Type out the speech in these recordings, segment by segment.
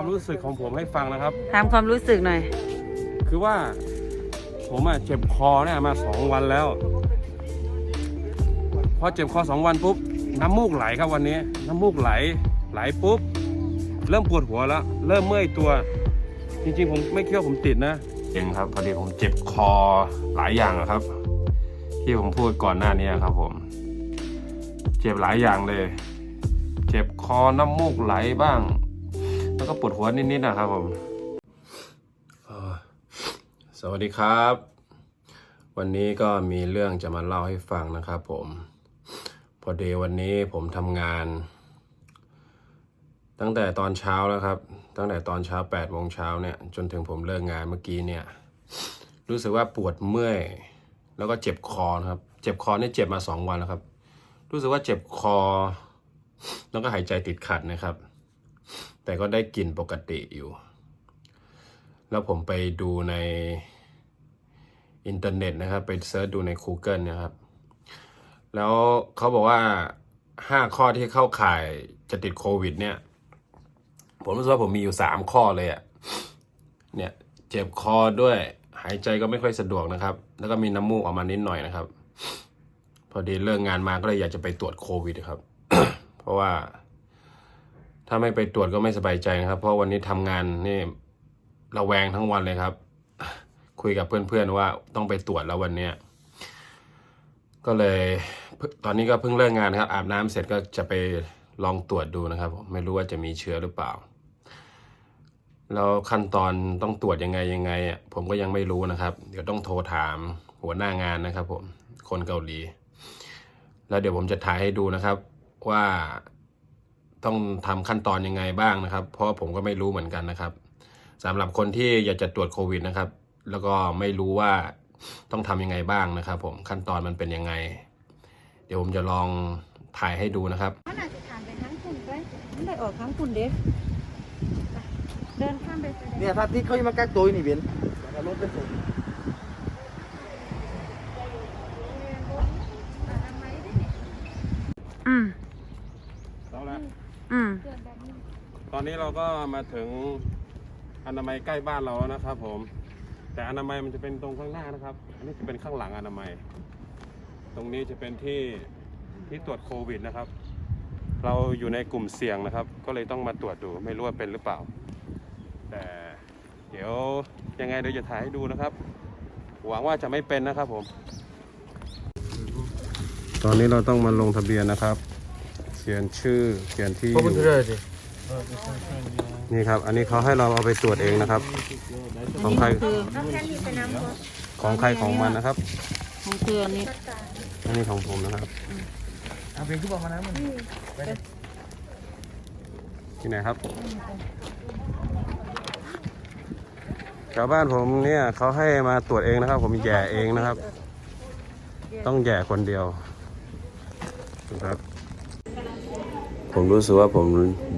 ความรู้สึกของผมให้ฟังนะครับ ถามความรู้สึกหน่อย คือว่า ผมอะเจ็บคอเนี่ยมาสองวันแล้ว พอเจ็บคอสองวันปุ๊บน้ำมูกไหลครับวันนี้ น้ำมูกไหลไหลปุ๊บ เริ่มปวดหัวแล้วเริ่มเมื่อยตัว จริงๆ ผมไม่คิดว่าผมติดนะจริงครับพอดีผมเจ็บคอหลายอย่างอะครับ ที่ผมพูดก่อนหน้านี้ครับผม เจ็บหลายอย่างเลย เจ็บคอน้ำมูกไหลบ้าง แล้วก็ปวดหัวนิดๆนะครับผมสวัสดีครับ วันนี้ก็มีเรื่องจะมาเล่าให้ฟังนะครับผม พอดีวันนี้ผมทำงาน ตั้งแต่ตอนเช้าแล้วครับ ตั้งแต่ตอนเช้า8โมงเช้าเนี่ยจนถึงผมเลิกงานเมื่อกี้เนี่ยรู้สึกว่าปวดเมื่อย แล้วก็เจ็บคอครับ เจ็บคอเนี่ยเจ็บมาสองวันแล้วครับ รู้สึกว่าเจ็บคอ แล้วก็หายใจติดขัดนะครับ แต่ก็ได้กลิ่นปกติอยู่ แล้วผมไปดูในอินเทอร์เน็ตนะครับ ไปเซิร์ชดูใน Google นะครับ แล้วเขาบอกว่าห้าข้อที่เข้าข่ายจะติดโควิด เนี่ย ผมรู้สึกว่าผมมีอยู่สามข้อเลยอะเนี่ยเจ็บคอด้วยหายใจก็ไม่ค่อยสะดวกนะครับ แล้วก็มีน้ำมูกออกมานิดหน่อยนะครับ พอดีเลิกงานมาก็เลยอยากจะไปตรวจโควิดครับ เพราะว่า ถ้าไม่ไปตรวจก็ไม่สบายใจนะครับ เพราะวันนี้ทำงานนี่ระแวงทั้งวันเลยครับ คุยกับเพื่อนๆว่าต้องไปตรวจแล้ววันเนี้ยก็เลยตอนนี้ก็เพิ่งเลิกงานครับ อาบน้ำเสร็จก็จะไปลองตรวจดูนะครับผมไม่รู้ว่าจะมีเชื้อหรือเปล่าแล้วขั้นตอนต้องตรวจยังไงยังไงอะผมก็ยังไม่รู้นะครับ เดี๋ยวต้องโทรถามหัวหน้างานนะครับ ผมคนเกาหลี แล้วเดี๋ยวผมจะถ่ายให้ดูนะครับว่า ต้องทำขั้นตอนยังไงบ้างนะครับ เพราะว่าผมก็ไม่รู้เหมือนกันนะครับสำหรับคนที่อยากจะตรวจโควิดนะครับ แล้วก็ไม่รู้ว่าต้องทำยังไงบ้างนะครับ ผมขั้นตอนมันเป็นยังไง เดี๋ยวผมจะลองถ่ายให้ดูนะครับมันอาจจะทานไปทั้งคุณด้วยมันได้ออกทั้งคุณเด็กเดินข้ามไปไปเลยเนี่ยถ้าที่เขายังมากักตัวอยู่นี่เบนเอารถไปส่ง อืม แล้วละ อืม ตอนนี้เราก็มาถึงอนามัยใกล้บ้านเราแล้วนะครับ ผม แต่อนามัยมันจะเป็นตรงข้างหน้านะครับ อันนี้จะเป็นข้างหลังอนามัย ตรงนี้จะเป็นที่ที่ตรวจโควิดนะครับ เราอยู่ในกลุ่มเสี่ยงนะครับ ก็เลยต้องมาตรวจดูไม่รู้ว่าเป็นหรือเปล่า แต่เดี๋ยวยังไงเดี๋ยวจะถ่ายให้ดูนะครับ หวังว่าจะไม่เป็นนะครับผม ตอนนี้เราต้องมาลงทะเบียนนะครับ เขียนชื่อเขียนที่อยู่ นี่ครับ อันนี้เขาให้เราเอาไปตรวจเองนะครับ ของใครของใครของมันนะครับ ของเกลือนี่อันนี้ของผมนะครับเอาเพที่บอกมานะมันที่ไหนครับชาวบ้านผมเนี่ยเขาให้มาตรวจเองนะครับ ผมแย่เองนะครับ ต้องแย่คนเดียวนะครับ ผมรู้สึกว่าผม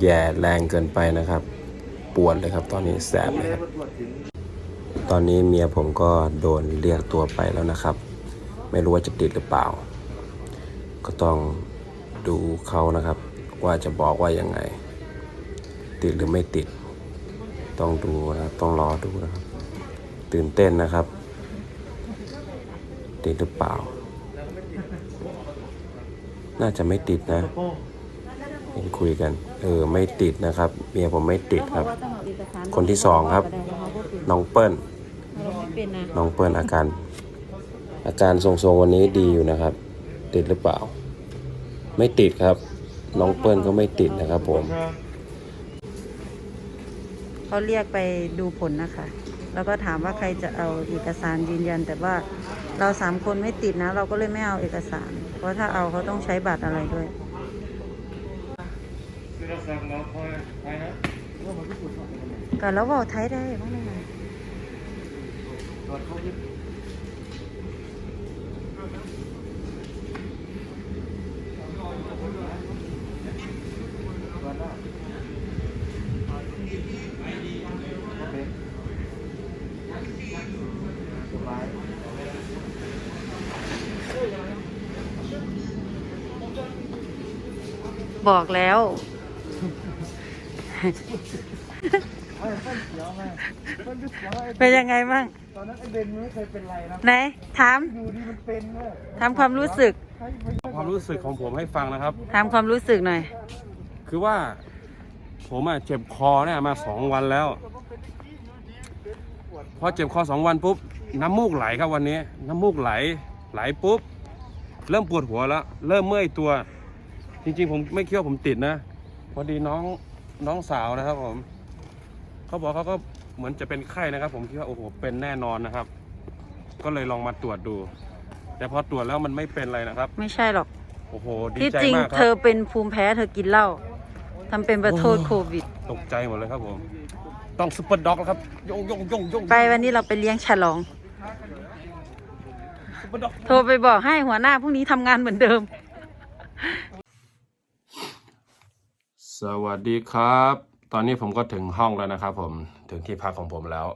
แย่แรงเกินไปนะครับ ปวดเลยครับ ตอนนี้แสบเลยครับ ตอนนี้เมียผมก็โดนเรียกตัวไปแล้วนะครับ ไม่รู้ว่าจะติดหรือเปล่า ก็ต้องดูเขานะครับ ว่าจะบอกว่ายังไง ติดหรือไม่ติด ต้องดูนะต้องรอดูนะครับ ตื่นเต้นนะครับ ติดหรือเปล่า น่าจะไม่ติดนะ เห็นคุยกัน เออไม่ติดนะครับ เมียผมไม่ติดครับต้องเอาเอกสารคนที่สองครับ น้องเปิ้ลเราไม่เป็นนะน้องเปิ้ลอาการ อาการทรงๆวันนี้ดีอยู่นะครับ ติดหรือเปล่า ไม่ติดครับ น้องเปิ้ลก็ไม่ติดนะครับผมเขาเรียกไปดูผลนะคะ แล้วก็ถามว่าใครจะเอาเอกสารยืนยัน แต่ว่าเราสามคนไม่ติดนะ เราก็เลยไม่เอาเอกสาร เพราะถ้าเอาเขาต้องใช้บัตรอะไรด้วย ก็แล้วบอกไทยได้บ้างไหมบอกแล้วไม่เปิ้ลเสียวไงเปิ้ลเสียวไอ้ เป็นยังไงบ้างตอนนั้นไอ้เบนมันไม่เคยเป็นไรนะไหนถามอยู่ดีมันเป็นเว้ยถามความรู้สึกใครไปความรู้สึกของผมให้ฟังนะครับ ถามความรู้สึกหน่อย คือว่า ผมอะเจ็บคอเนี่ยมาสองวันแล้ว พอเจ็บคอสองวันปุ๊บ น้ำมูกไหลครับวันนี้ น้ำมูกไหล ไหลปุ๊บ เริ่มปวดหัวแล้ว เริ่มเมื่อยตัว จริง ๆ ผมไม่คิดว่าผมติดนะ พอดีน้องน้องสาวนะครับผมเขาบอกเขาก็เหมือนจะเป็นไข้นะครับ ผมคิดว่าโอ้โหเป็นแน่นอนนะครับ ก็เลยลองมาตรวจดู แต่พอตรวจแล้วมันไม่เป็นอะไรนะครับ ไม่ใช่หรอกโอ้โหดีที่ใจจริงมากคเธรับอเป็นภูมิแพ้เธอกินเหล้าทำเป็นประโทษโควิด ตกใจหมดเลยครับผม ต้องซุปเปอร์ด็อกแล้วครับโยงโยงโยงโยงไปวันนี้เราไปเลี้ยงฉลอง ซุปเปอร์ด็อกโทรไปบอกให้หัวหน้าพรุ่งนี้ทำงานเหมือนเดิม สวัสดีครับ ตอนนี้ผมก็ถึงห้องแล้วนะครับผม ถึงที่พักของผมแล้ว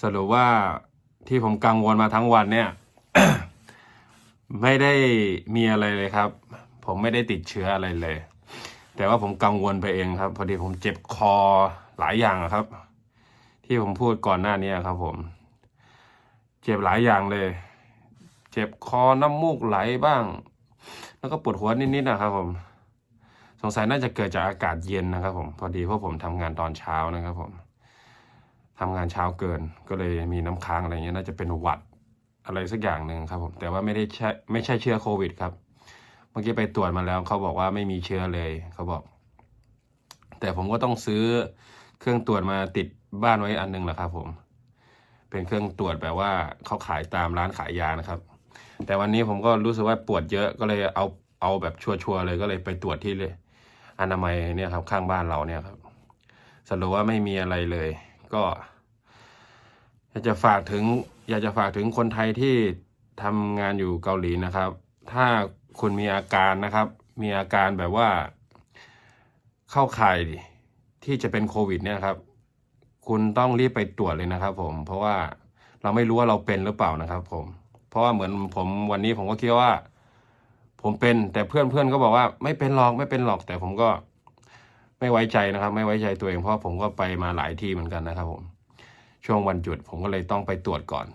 สรุปว่าที่ผมกังวลมาทั้งวันเนี่ย ไม่ได้มีอะไรเลยครับ ผมไม่ได้ติดเชื้ออะไรเลย แต่ว่าผมกังวลไปเองครับ พอดีผมเจ็บคอหลายอย่างครับ ที่ผมพูดก่อนหน้านี้ครับ ผม เจ็บหลายอย่างเลย เจ็บคอน้ำมูกไหลบ้าง แล้วก็ปวดหัวนิดๆนะครับผม สงสัยน่าจะเกิดจากอากาศเย็นนะครับผมพอดีเพราะผมทำงานตอนเช้านะครับผมทำงานเช้าเกินก็เลยมีน้ำค้างอะไรเงี้ยน่าจะเป็นหวัดอะไรสักอย่างหนึ่งครับผมแต่ว่าไม่ได้ใช่ไม่ใช่เชื้อโควิดครับ เมื่อกี้ไปตรวจมาแล้วเขาบอกว่าไม่มีเชื้อเลยเขาบอก แต่ผมก็ต้องซื้อเครื่องตรวจมาติดบ้านไว้อันหนึงแหละครับผม เป็นเครื่องตรวจแบบว่าเขาขายตามร้านขายยานะครับ แต่วันนี้ผมก็รู้สึกว่าปวดเยอะก็เลยเอาเอาแบบชัวร์ๆเลยก็เลยไปตรวจที่เลย อนามัยเนี่ยครับ ข้างบ้านเราเนี่ยครับสรุปว่าไม่มีอะไรเลย ก็อยากจะฝากถึง อยากจะฝากถึงคนไทยที่ทำงานอยู่เกาหลีนะครับ ถ้าคุณมีอาการนะครับ มีอาการแบบว่าเข้าข่ายที่จะเป็นโควิดเนี่ยครับ คุณต้องรีบไปตรวจเลยนะครับ ผม เพราะว่าเราไม่รู้ว่าเราเป็นหรือเปล่านะครับ ผม เพราะว่าเหมือนผมวันนี้ผมก็คิดว่า ผมเป็นแต่เพื่อนเพื่อนก็บอกว่าไม่เป็นหรอกไม่เป็นหรอกแต่ผมก็ไม่ไว้ใจนะครับ ไม่ไว้ใจตัวเองเพราะผมก็ไปมาหลายที่เหมือนกันนะครับ ผม ช่วงวันหยุดผมก็เลยต้องไปตรวจก่อน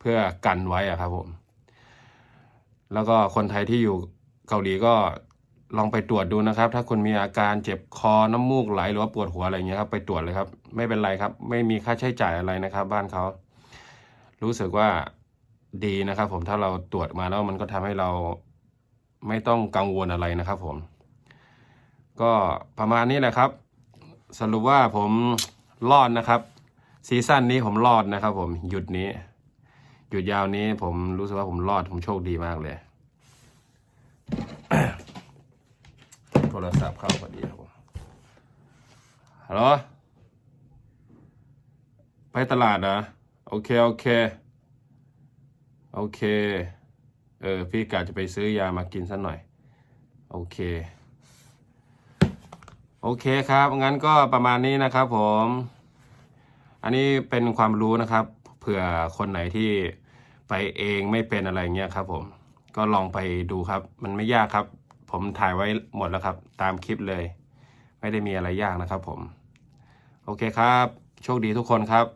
เพื่อกันไว้อะครับ ผม แล้วก็คนไทยที่อยู่เกาหลีก็ลองไปตรวจดูนะครับ ถ้าคุณมีอาการเจ็บคอน้ำมูกไหลหรือว่าปวดหัวอะไรเงี้ยครับไปตรวจเลยครับ ไม่เป็นไรครับ ไม่มีค่าใช้จ่ายอะไรนะครับ บ้านเขารู้สึกว่าดีนะครับ ผมถ้าเราตรวจมาแล้วมันก็ทำให้เรา ไม่ต้องกังวลอะไรนะครับผม ก็ประมาณนี้แหละครับ สรุปว่าผมรอดนะครับซีซั่นนี้ผมรอดนะครับ ผมหยุดนี้ หยุดยาวนี้ผมรู้สึกว่าผมรอดผมโชคดีมากเลยโทรศัพท์เข้าพอดีครับผมฮัลโหลไปตลาดเหรอโอเค โอเค โอเค เออพี่กะจะไปซื้อยามากินสักหน่อย โอเค โอเคครับ งั้นก็ประมาณนี้นะครับผม อันนี้เป็นความรู้นะครับ เผื่อคนไหนที่ไปเองไม่เป็นอะไรเงี้ยครับผม ก็ลองไปดูครับ มันไม่ยากครับ ผมถ่ายไว้หมดแล้วครับ ตามคลิปเลย ไม่ได้มีอะไรยากนะครับผม โอเคครับ โชคดีทุกคนครับ